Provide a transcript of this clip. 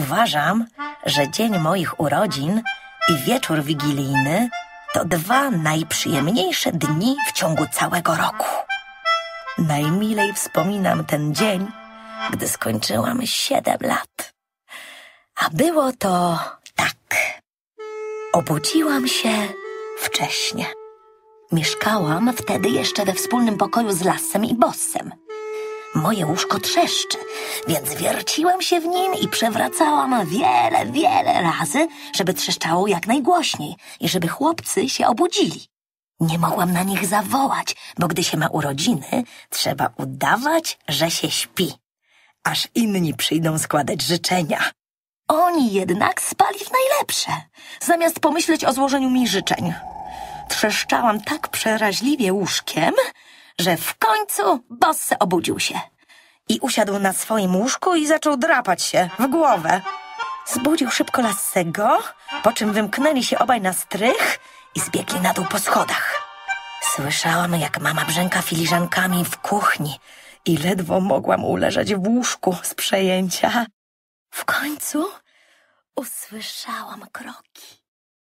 Uważam, że dzień moich urodzin i wieczór wigilijny to dwa najprzyjemniejsze dni w ciągu całego roku. Najmilej wspominam ten dzień, gdy skończyłam siedem lat. A było to tak. Obudziłam się wcześnie. Mieszkałam wtedy jeszcze we wspólnym pokoju z Lasem i Bossem. Moje łóżko trzeszczy, więc wierciłam się w nim i przewracałam wiele, wiele razy, żeby trzeszczało jak najgłośniej i żeby chłopcy się obudzili. Nie mogłam na nich zawołać, bo gdy się ma urodziny, trzeba udawać, że się śpi, aż inni przyjdą składać życzenia. Oni jednak spali w najlepsze, zamiast pomyśleć o złożeniu mi życzeń. Trzeszczałam tak przeraźliwie łóżkiem, że w końcu Bosse obudził się i usiadł na swoim łóżku i zaczął drapać się w głowę. Zbudził szybko Lassego, po czym wymknęli się obaj na strych i zbiegli na dół po schodach. Słyszałam, jak mama brzęka filiżankami w kuchni i ledwo mogłam uleżeć w łóżku z przejęcia. W końcu usłyszałam kroki.